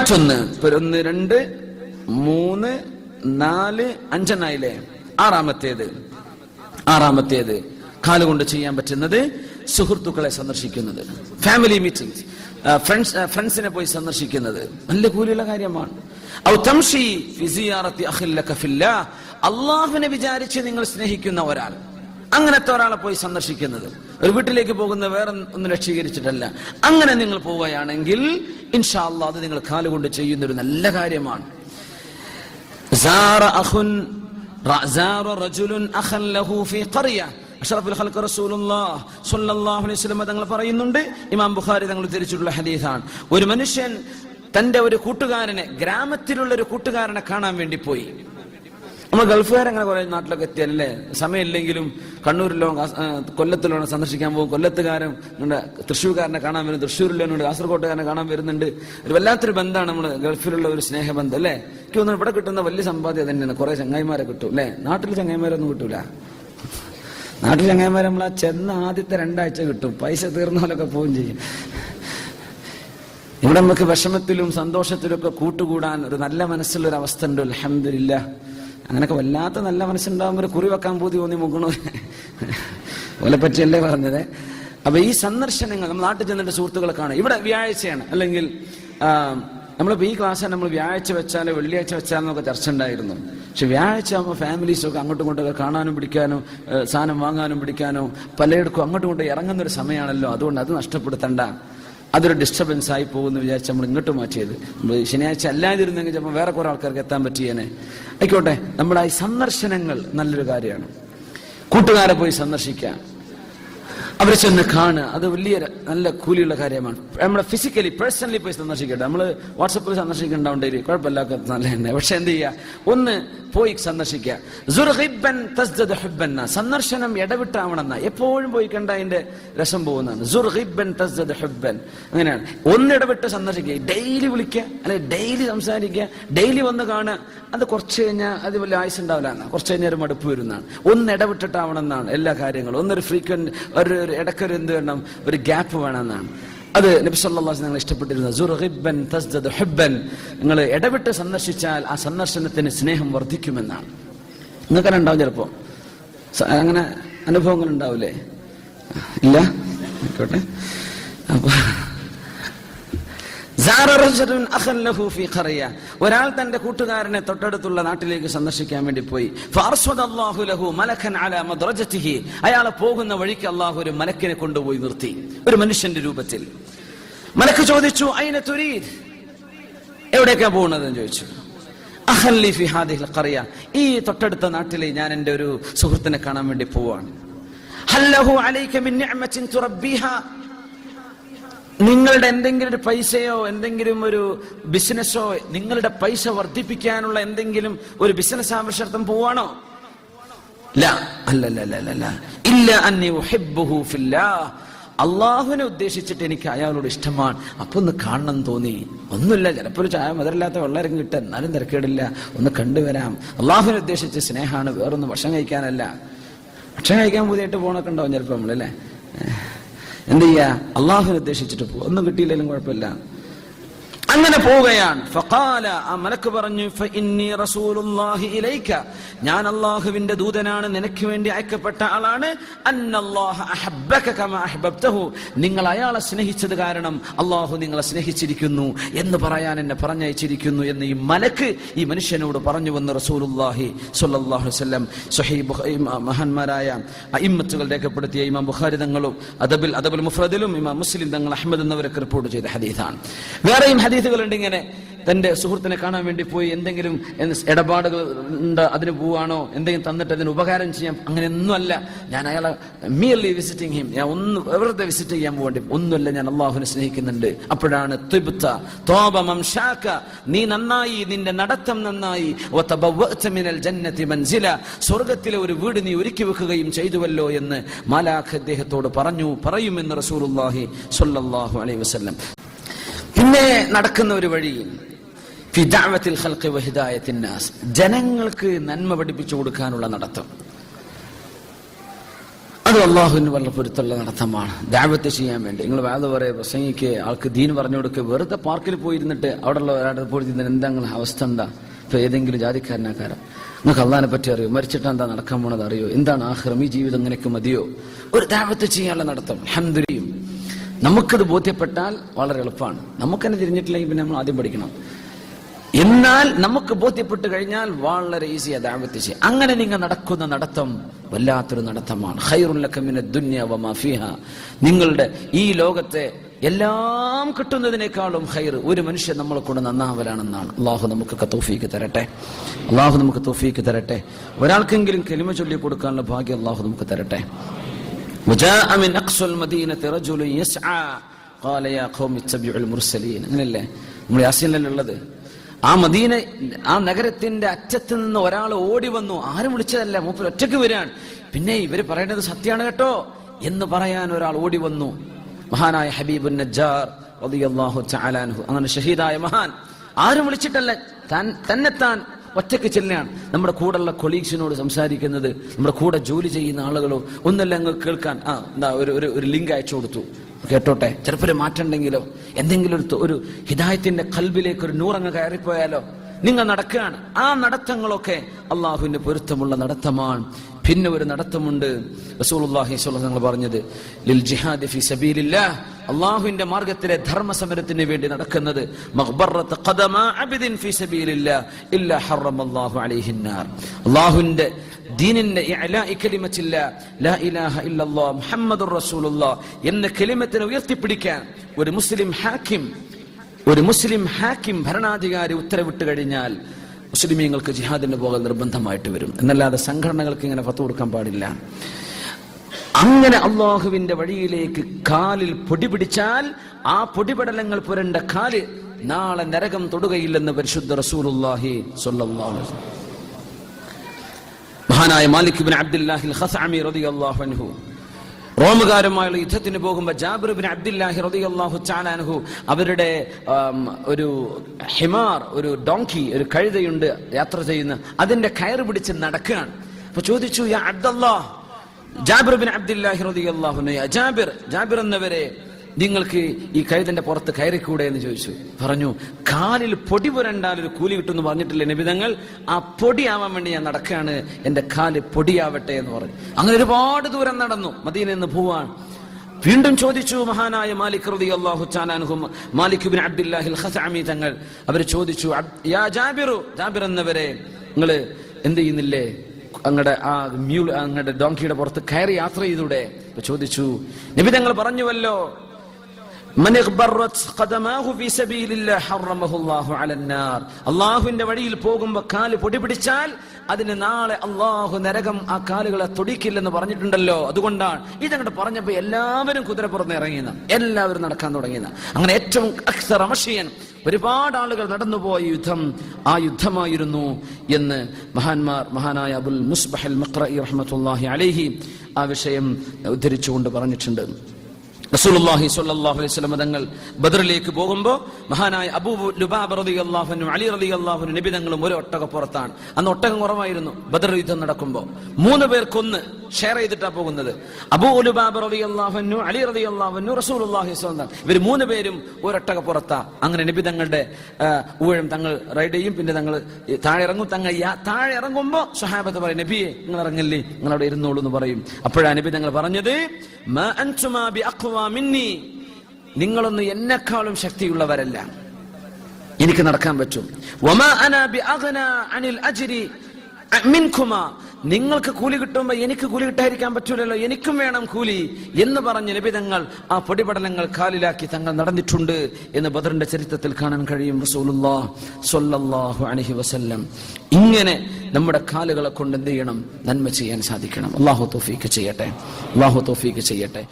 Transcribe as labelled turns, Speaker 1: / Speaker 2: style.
Speaker 1: മറ്റൊന്ന്. ഒന്ന് രണ്ട് മൂന്ന് നാല് അഞ്ചെണ്ണായില്ലേ? ആറാമത്തേത്. ആറാമത്തേത്. കാലുകൊണ്ട് ചെയ്യാൻ പറ്റുന്നത് സുഹൃത്തുക്കളെ സന്ദർശിക്കുന്നത്. ഫാമിലി മീറ്റിംഗ് ഫ്രണ്ട്സ് ഫ്രണ്ട്സിനെ പോയി സന്ദർശിക്കുന്നത്. നല്ല കൂലിയുള്ള കാര്യമാണ്. അള്ളാഹുവിനെ വിചാരിച്ച് നിങ്ങൾ സ്നേഹിക്കുന്ന ഒരാൾ. അങ്ങനത്തെ ഒരാളെ പോയി സന്ദർശിക്കുന്നത്. ഒരു വീട്ടിലേക്ക് പോകുന്ന വേറെ ഒന്നും ലക്ഷീകരിച്ചിട്ടല്ല അങ്ങനെ നിങ്ങൾ പോവുകയാണെങ്കിൽ ഇൻഷാ അല്ലാ അത് നിങ്ങൾ കാലുകൊണ്ട് ചെയ്യുന്ന ഒരു നല്ല കാര്യമാണ്. തങ്ങൾ പറയുന്നുണ്ട്. ഇമാം ബുഖാരി തങ്ങൾ ഉദ്ധരിച്ചിട്ടുള്ള ഹദീസാണ്. ഒരു മനുഷ്യൻ തന്റെ ഒരു കൂട്ടുകാരനെ ഗ്രാമത്തിലുള്ള ഒരു കൂട്ടുകാരനെ കാണാൻ വേണ്ടി പോയി. നമ്മൾ ഗൾഫുകാരങ്ങനെ കുറെ നാട്ടിലൊക്കെ എത്തിയല്ലേ സമയമില്ലെങ്കിലും കണ്ണൂരിലോ കൊല്ലത്തിലോ സന്ദർശിക്കാൻ പോകും. കൊല്ലത്തുകാരൻ നമ്മുടെ തൃശ്ശൂർക്കാരനെ കാണാൻ വരും തൃശ്ശൂരിലുണ്ട് കാസർഗോട്ടുകാരനെ കാണാൻ വരുന്നുണ്ട്. ഒരു വല്ലാത്തൊരു ബന്ധമാണ് നമ്മൾ ഗൾഫിലുള്ള ഒരു സ്നേഹബന്ധം അല്ലേ? എനിക്ക് തോന്നുന്നു ഇവിടെ കിട്ടുന്ന വലിയ സമ്പാദ്യം തന്നെയാണ് കുറെ ചങ്ങായിമാരെ കിട്ടും അല്ലേ? നാട്ടിൽ ചങ്ങായിമാരൊന്നും കിട്ടൂല. നാട്ടിൽ ചങ്ങായിമാരെ നമ്മൾ ആ ചെന്ന ആദ്യത്തെ രണ്ടാഴ്ച കിട്ടും. പൈസ തീർന്നാലൊക്കെ പോവുകയും ചെയ്യും. ഇവിടെ നമുക്ക് വിഷമത്തിലും സന്തോഷത്തിലും ഒക്കെ കൂട്ടുകൂടാൻ ഒരു നല്ല മനസ്സുള്ള ഒരു അവസ്ഥ ഉണ്ട്. അലഹമില്ല അങ്ങനൊക്കെ വല്ലാത്ത നല്ല മനസ്സുണ്ടാകുമ്പോൾ കുറി വെക്കാൻ പൂതി തോന്നി മുക്കണു ഓലെ പറ്റിയല്ലേ പറഞ്ഞത്. അപ്പൊ ഈ സന്ദർശനങ്ങൾ നമ്മൾ നാട്ടിൽ ചെന്നിട്ട് സുഹൃത്തുക്കളെ കാണും. ഇവിടെ വ്യാഴാഴ്ചയാണ്. അല്ലെങ്കിൽ നമ്മളിപ്പോൾ നമ്മളിപ്പോ ഈ ക്ലാസ് നമ്മൾ വ്യാഴാഴ്ച വെച്ചാലോ വെള്ളിയാഴ്ച വെച്ചാലോ ചർച്ച ഉണ്ടായിരുന്നു. പക്ഷെ വ്യാഴാഴ്ച ആകുമ്പോൾ ഫാമിലീസൊക്കെ അങ്ങോട്ടും ഇങ്ങോട്ടൊക്കെ കാണാനും പിടിക്കാനും സാധനം വാങ്ങാനും പിടിക്കാനും പലയിടക്കും അങ്ങോട്ടും ഇങ്ങോട്ടും ഇറങ്ങുന്ന ഒരു സമയമാണല്ലോ. അതുകൊണ്ട് അത് നഷ്ടപ്പെടുത്തണ്ട. അതൊരു ഡിസ്റ്റർബൻസ് ആയി പോകുമെന്ന് വിചാരിച്ച് നമ്മൾ ഇങ്ങോട്ട് മാറ്റിയത്. നമ്മൾ ശനിയാഴ്ച അല്ലാതിരുന്നെങ്കിൽ ചിലപ്പോൾ വേറെ കുറെ ആൾക്കാർക്ക് എത്താൻ പറ്റിയേനെ. ആയിക്കോട്ടെ നമ്മുടെ ഈ സന്ദർശനങ്ങൾ നല്ലൊരു കാര്യമാണ്. കൂട്ടുകാരെ പോയി സന്ദർശിക്കാം. അവരെ ചെന്ന് കാണുക. അത് വലിയ നല്ല കൂലിയുള്ള കാര്യമാണ്. നമ്മളെ ഫിസിക്കലി പേഴ്സണലി പോയി സന്ദർശിക്കട്ടെ. നമ്മൾ വാട്സപ്പിൽ സന്ദർശിക്കണ്ടാവുണ്ടെങ്കിൽ കുഴപ്പമില്ലാത്ത നല്ല തന്നെ. പക്ഷെ എന്ത് ചെയ്യുക? ഒന്ന് പോയി സന്ദർശിക്കുക. സന്ദർശനം ഇടവിട്ടാവണമെന്ന. എപ്പോഴും പോയി കണ്ട അതിന്റെ രസം പോകുന്നതാണ്. അങ്ങനെയാണ്. ഒന്നിടവിട്ട് സന്ദർശിക്കുക. ഡെയിലി വിളിക്കുക. അല്ലെ ഡെയിലി സംസാരിക്കുക. ഡെയിലി വന്ന് കാണുക. അത് കുറച്ച് കഴിഞ്ഞാൽ അത് വലിയ ആയുസ് ഉണ്ടാവില്ല കുറച്ച് കഴിഞ്ഞാൽ ഒരു മടുപ്പ് വരുന്നതാണ്. ഒന്ന് ഇടവിട്ടിട്ടാവണം എന്നാണ് എല്ലാ കാര്യങ്ങളും. ഒന്നൊരു ഫ്രീക്വന്റ് ഒരു ഇടക്കൊരു എന്ത് വേണം ഒരു ഗ്യാപ്പ് വേണമെന്നാണ്. അത് നബി സല്ലല്ലാഹു അലൈഹി നിങ്ങൾ ഇടവിട്ട് സന്ദർശിച്ചാൽ ആ സന്ദർശനത്തിന് സ്നേഹം വർദ്ധിക്കുമെന്നാണ്. നിങ്ങൾക്ക് ഉണ്ടാവും ചിലപ്പോ. അങ്ങനെ അനുഭവങ്ങൾ ഉണ്ടാവില്ലേ? ഇല്ല? ആയിക്കോട്ടെ. അപ്പൊ ഒരാൾ തന്റെ കൂട്ടുകാരനെ തൊട്ടടുത്തുള്ള നാട്ടിലേക്ക് സന്ദർശിക്കാൻ വേണ്ടി പോയി. അയാളെ പോകുന്ന വഴിക്ക് അള്ളാഹു ഒരു മലക്കിനെ കൊണ്ടുപോയി നിർത്തി. ഒരു മനുഷ്യന്റെ രൂപത്തിൽ. മലക്ക് ചോദിച്ചു അയിനെ തുരീദ്? എവിടേക്കാ പോകുന്നത് എന്ന് ചോദിച്ചു. ഈ തൊട്ടടുത്ത നാട്ടിലെ ഞാൻ എന്റെ ഒരു സുഹൃത്തിനെ കാണാൻ വേണ്ടി പോവാണ്. നിങ്ങളുടെ എന്തെങ്കിലും ഒരു പൈസയോ എന്തെങ്കിലും ഒരു ബിസിനസ്സോ നിങ്ങളുടെ പൈസ വർദ്ധിപ്പിക്കാനുള്ള എന്തെങ്കിലും ഒരു ബിസിനസ് ആവശ്യാർത്ഥം പോവാണോ? അള്ളാഹുവിനെ ഉദ്ദേശിച്ചിട്ട് എനിക്ക് അയാളോട് ഇഷ്ടമാണ്. അപ്പൊ ഒന്ന് കാണണം തോന്നി. ഒന്നുമില്ല ചിലപ്പോൾ ഒരു ചായ മധുരമില്ലാത്ത വെള്ളം കിട്ടുക. എന്നാലും തിരക്കേടില്ല. ഒന്ന് കണ്ടുവരാം. അള്ളാഹുവിനെ ഉദ്ദേശിച്ച സ്നേഹമാണ്. വേറൊന്നും ഭക്ഷണം കഴിക്കാനല്ല. ഭക്ഷണം കഴിക്കാൻ പുതിയായിട്ട് പോകണൊക്കെ ഉണ്ടാവും ചിലപ്പോൾ നമ്മളല്ലേ? എന്ത് ചെയ്യാ? അള്ളാഹുവിനെ ഉദ്ദേശിച്ചിട്ട് പോകും. ഒന്നും കിട്ടിയില്ലെങ്കിലും കുഴപ്പമില്ല. അങ്ങനെ പോവുകയാണ്. ഫഖാല ആ മലക്ക് പറഞ്ഞു ഫഇന്നി റസൂലുള്ളാഹി ഇലൈക. ഞാൻ അല്ലാഹുവിന്റെ ദൂതനാണ് നിനക്ക് വേണ്ടി അയക്കപ്പെട്ട ആളാണ്. അന്നല്ലാഹ അഹബ്ബക കമാ അഹബ്ബതഹു നിങ്ങൾ അയാളെ സ്നേഹിച്ചത് കാരണം അള്ളാഹു നിങ്ങളെ സ്നേഹിച്ചിരിക്കുന്നു എന്ന് പറയാൻ എന്നെ പറഞ്ഞയച്ചിരിക്കുന്നു എന്ന് ഈ മലക്ക് ഈ മനുഷ്യനോട് പറഞ്ഞു വന്ന് റസൂലുള്ളാഹി സ്വല്ലല്ലാഹു അലൈഹി വസല്ലം. ഇമാ- മഹാന്മാരായ ഇമ്മത്തുകൾ രേഖപ്പെടുത്തിയ ഇമാം ബുഖാരി തങ്ങളും അദബിൽ അദബുൽ മുഫ്രദിലും ഇമാം മുസ്ലിം തങ്ങൾ അഹമ്മദ് എന്നവരൊക്കെ റിപ്പോർട്ട് ചെയ്ത ഹദീസാണ്. വേറെയും ഹദീസുകളുണ്ട് ഇങ്ങനെ. തന്റെ സുഹൃത്തിനെ കാണാൻ വേണ്ടി പോയി എന്തെങ്കിലും ഇടപാടുകൾ ഉണ്ട് അതിന് പോവാണോ എന്തെങ്കിലും തന്നിട്ട് അതിന് ഉപകാരം ചെയ്യാം അങ്ങനെയൊന്നുമല്ല ഞാൻ അയാളെ മിയർലി വിസിറ്റിംഗ് ഹിം ഞാൻ ഒന്ന് വെറുതെ വിസിറ്റ് ചെയ്യാൻ വേണ്ടി ഒന്നുമല്ല ഞാൻ അള്ളാഹുവിനെ സ്നേഹിക്കുന്നുണ്ട്. അപ്പോഴാണ് തിബുത്ത തോബ മംഷാക നീ നന്നായി നിന്റെ നടത്തം നന്നായി. വതബവ്വഅത മിനൽ ജന്നതി മൻസില സ്വർഗത്തിലെ ഒരു വീട് നീ ഒരുക്കി വെക്കുകയും ചെയ്തുവല്ലോ എന്ന് മാലാഖ് അദ്ദേഹത്തോട് പറഞ്ഞു പറയുമെന്ന് റസൂലുള്ളാഹി സ്വല്ലല്ലാഹു അലൈഹി വസല്ലം. പിന്നെ നടക്കുന്ന ഒരു വഴി ഫി ഹൽക്ക് ഖൽഖി വ ജനങ്ങൾക്ക് നന്മ പഠിപ്പിച്ചു കൊടുക്കാനുള്ള നടത്തം. അത് അള്ളാഹുവിന് വളരെ പൊരുത്തുള്ള നടത്തമാണ്. ദാവത്ത് ചെയ്യാൻ വേണ്ടി. നിങ്ങൾ വേദ പറയുക പ്രസംഗിക്ക് ആൾക്ക് ദീൻ പറഞ്ഞു കൊടുക്കുക. വെറുതെ പാർക്കിൽ പോയിരുന്നിട്ട് അവിടെയുള്ള ഒരാളുടെ പോയിരുന്ന എന്താ അവസ്ഥ എന്താ? ഇപ്പൊ ഏതെങ്കിലും ജാതിക്കാരനാക്കാരൻ നിങ്ങൾക്ക് അള്ളഹാനെ പറ്റി അറിയോ? മരിച്ചിട്ട് എന്താ നടക്കാൻ പോണത് അറിയോ? എന്താണ് ആഹ്റം? ഈ ജീവിതം ഇങ്ങനെയൊക്കെ മതിയോ? ഒരു ദാവത്ത് ചെയ്യാനുള്ള നടത്തം. ഹംദുരിയും നമുക്കത് ബോധ്യപ്പെട്ടാൽ വളരെ എളുപ്പമാണ്. നമുക്കെന്നെ തിരിഞ്ഞിട്ടില്ലെങ്കിൽ പിന്നെ നമ്മൾ ആദ്യം പഠിക്കണം. എന്നാൽ നമുക്ക് ബോധ്യപ്പെട്ട് കഴിഞ്ഞാൽ വളരെ ഈസിയാ ദാവത്ത് ചെയ്യാം അങ്ങനെ നിങ്ങൾ നടക്കുന്ന നടത്തം വല്ലാത്തൊരു നടത്തമാണ്. ഫീഹ. നിങ്ങളുടെ ഈ ലോകത്തെ എല്ലാം കിട്ടുന്നതിനേക്കാളും ഹൈർ ഒരു മനുഷ്യൻ നമ്മളെ കൊണ്ട് നന്നാവലാണെന്നാണ്. അള്ളാഹു നമുക്കൊക്കെ തോഫീക്ക് തരട്ടെ. അള്ളാഹു നമുക്ക് തോഫീക്ക് തരട്ടെ. ഒരാൾക്കെങ്കിലും കെലിമ ചൊല്ലി കൊടുക്കാനുള്ള ഭാഗ്യം അള്ളാഹു നമുക്ക് തരട്ടെ. وجاء من أقصى المدينة رجل يسعى قال يا قوم اتبعوا المرسلين അങ്ങനല്ലേ നമ്മൾ യാസീനിലുള്ളത് ആ മദീന ആ നഗരത്തിന്റെ അറ്റത്ത് നിന്ന് ഒരാൾ ഓടി വന്നു ആരും വിളിച്ചതല്ല മൂപ്പർ ഒറ്റയ്ക്ക് വരാൻ പിന്നെ ഇവര് പറയുന്നത് സത്യമാണ് കേട്ടോ എന്ന് പറയാൻ ഒരാൾ ഓടി വന്നു മഹാനായ ഹബീബുൻ നജ്ജാർ റളിയല്ലാഹു തആല അൻഹു അങ്ങനെ ഷഹീദായ മഹാൻ ആരും വിളിച്ചിട്ടല്ല താൻ തന്നെത്താൻ ഒറ്റയ്ക്ക് ചെല്ലുകയാണ്. നമ്മുടെ കൂടെയുള്ള കൊളീഗ്സിനോട് സംസാരിക്കുന്നത് നമ്മുടെ കൂടെ ജോലി ചെയ്യുന്ന ആളുകളോ ഒന്നല്ല അങ്ങ് കേൾക്കാൻ. ആ എന്താ ഒരു ഒരു ലിങ്ക് അയച്ചു കൊടുത്തു. കേട്ടോട്ടെ ചിലപ്പോൾ ഒരു മാറ്റം എന്തെങ്കിലും ഒരു ഒരു ഹിദായത്തിന്റെ കൽബിലേക്ക് ഒരു നൂറങ്ങ് കയറിപ്പോയാലോ നിങ്ങൾ നടക്കുകയാണ്. ആ നടത്തങ്ങളൊക്കെ അള്ളാഹുവിന്റെ പൊരുത്തമുള്ള നടത്തമാണ്. പിന്നെ ഒരു നടത്തമുണ്ട്. റസൂലുള്ളാഹി സ്വല്ലല്ലാഹു അലൈഹി പറഞ്ഞത് ലിൽ ജിഹാദി ഫി സബീലില്ലാഹ്. അള്ളാഹുവിന്റെ മാർഗത്തിലെ ധർമ്മസമരത്തിന് വേണ്ടി നടക്കുന്നത് അള്ളാഹുവിന്റെ ദീനിന്റെ മുഹമ്മദ് എന്ന കെലിമത്തിനെ ഉയർത്തിപ്പിടിക്കാൻ ഒരു മുസ്ലിം ഹാക്കിം ഒരു മുസ്ലിം ഹാക്കിം ഭരണാധികാരി ഉത്തരവിട്ട് കഴിഞ്ഞാൽ മുസ്ലിമീങ്ങൾക്ക് ജിഹാദിന് പോകൽ നിർബന്ധമായിട്ട് വരും. എന്നല്ലാതെ സംഘടനകൾക്ക് ഇങ്ങനെ പത്ത് കൊടുക്കാൻ പാടില്ല. അങ്ങനെ അള്ളാഹുവിന്റെ വഴിയിലേക്ക് കാലിൽ പൊടി പിടിച്ചാൽ ആ പൊടിപടലങ്ങൾ പുരണ്ട കാൽ നാളെ നരകം തൊടുകയില്ലെന്ന് പരിശുദ്ധ റസൂലുള്ളാഹി സ്വല്ലല്ലാഹു മഹാനായ മാലിക് ബിൻ അബ്ദുല്ലാഹിൽ ഖസ്അമി റളിയല്ലാഹു അൻഹു റോമുകാരുമായുള്ള യുദ്ധത്തിന് പോകുമ്പോൾ ജാബിർ ബിൻ അബ്ദുല്ലാഹി റളിയല്ലാഹു തആല അൻഹു അവരുടെ ഒരു ഹിമാർ ഒരു ഡോങ്കി ഒരു കഴുതയുണ്ട് യാത്ര ചെയ്യുന്ന അതിന്റെ കയറ് പിടിച്ച് നടക്കുകയാണ്. അപ്പൊ ചോദിച്ചു യാ ജാബിർ ബിൻ അബ്ദുല്ലാഹി യാ ജാബിർ ജാബിർ എന്നവരെ നിങ്ങൾക്ക് ഈ കൈതന്റെ പുറത്ത് കയറിക്കൂടെ എന്ന് ചോദിച്ചു. പറഞ്ഞു കാലിൽ പൊടി പുരണ്ടാൽ ഒരു കൂലി കിട്ടുമെന്ന് പറഞ്ഞിട്ടില്ലേ നിബിതങ്ങൾ? ആ പൊടിയാവാൻ വേണ്ടി ഞാൻ നടക്കുകയാണ്. എന്റെ കാൽ പൊടിയാവട്ടെ എന്ന് പറഞ്ഞു. അങ്ങനെ ഒരുപാട് ദൂരം നടന്നു മദീനയിൽ നിന്ന് വീണ്ടും ചോദിച്ചു മഹാനായ മാലിക് റതി മാലിക് അബ്ദില്ലാഹിൽ തങ്ങൾ. അവർ ചോദിച്ചു "അബ്- യാ ജാബിറു ജാബിർ എന്നവരെ നിങ്ങൾ എന്ത് ചെയ്യുന്നില്ലേ? അങ്ങടെ ആ മ്യൂൾ അങ്ങടെ ഡോങ്കിയുടെ പുറത്ത് കയറി യാത്ര ചെയ്തൂടെ? ചോദിച്ചു നബി തങ്ങൾ പറഞ്ഞുവല്ലോ അള്ളാഹുവിന്റെ വഴിയിൽ പോകുമ്പോ കാൽ പൊടി പിടിച്ചാൽ അതിന് നാളെ അള്ളാഹു നരകം ആ കാലുകളെ തൊടിക്കില്ലെന്ന് പറഞ്ഞിട്ടുണ്ടല്ലോ. അതുകൊണ്ടാണ് ഇതങ്ങോട്ട് പറഞ്ഞപ്പോ എല്ലാവരും കുതിരപ്പുറത്ത് ഇറങ്ങിയെന്ന്. എല്ലാവരും നടക്കാൻ തുടങ്ങിയെന്ന്. അങ്ങനെ ഏറ്റവും അക്സർ അമഷിയൻ ഒരുപാട് ആളുകൾ നടന്നുപോയ യുദ്ധം ആ യുദ്ധമായിരുന്നു എന്ന് മഹാന്മാർ മഹാനായ അബുൽ മുസ്ബഹൽ റഹ്മത്തുള്ളാഹി അലൈഹി ആ വിഷയം ഉദ്ധരിച്ചുകൊണ്ട് പറഞ്ഞിട്ടുണ്ട്. റസൂലുള്ളാഹി സ്വല്ലല്ലാഹു അലൈഹി വസല്ലം തങ്ങൾ ബദറിലേക്ക് പോകുമ്പോൾ മഹാനായ അബൂ ലുബാബ അൻഹു അലി റളിയല്ലാഹു നബി തങ്ങളും ഒരു ഒട്ടക പുറത്താണ്. അന്ന് ഒട്ടകം കുറവായിരുന്നു ബദർ യുദ്ധം നടക്കുമ്പോൾ മൂന്ന് പേർക്കൊന്ന് ഷെയർ ചെയ്തിട്ടാ പോകുന്നത്. അബൂ അലി ഇവർ മൂന്ന് പേരും ഒരൊട്ടക പുറത്താ. അങ്ങനെ നബി തങ്ങളുടെ ഊഴം തങ്ങൾ റൈഡ് ചെയ്യും. പിന്നെ തങ്ങൾ താഴെ ഇറങ്ങും. തങ്ങൾ താഴെ ഇറങ്ങുമ്പോൾ സുഹാബത്ത് പറയും നബിയെ നിങ്ങൾ ഇറങ്ങില്ലേ? നിങ്ങൾ അവിടെ ഇരുന്നോളൂ എന്ന് പറയും. അപ്പോഴാണ് നബി തങ്ങൾ പറഞ്ഞത്. നിങ്ങളൊന്നും എന്നെക്കാളും ശക്തിയുള്ളവരല്ല. എനിക്ക് നടക്കാൻ പറ്റും. വമാ അന ബിഅഗ്ന അനിൽ അജ്രി മിൻകുമാ നിങ്ങൾക്ക് കൂലി കിട്ടുമ്പോ എനിക്ക് കൂലി കിട്ടാതിരിക്കാൻ പറ്റൂലല്ലോ എനിക്കും വേണം കൂലി എന്ന് പറഞ്ഞ് ലഭിതങ്ങൾ ആ പൊടിപടലങ്ങൾ കാലിലാക്കി തങ്ങൾ നടന്നിട്ടുണ്ട് എന്ന് ബദറിന്റെ ചരിത്രത്തിൽ കാണാൻ കഴിയും. അലൈഹി വസല്ലം. ഇങ്ങനെ നമ്മുടെ കാലുകളെ കൊണ്ട് എന്ത് ചെയ്യണം? നന്മ ചെയ്യാൻ സാധിക്കണം. അള്ളാഹു തോഫീക്ക് ചെയ്യട്ടെ. അള്ളാഹു തോഫീക്ക് ചെയ്യട്ടെ.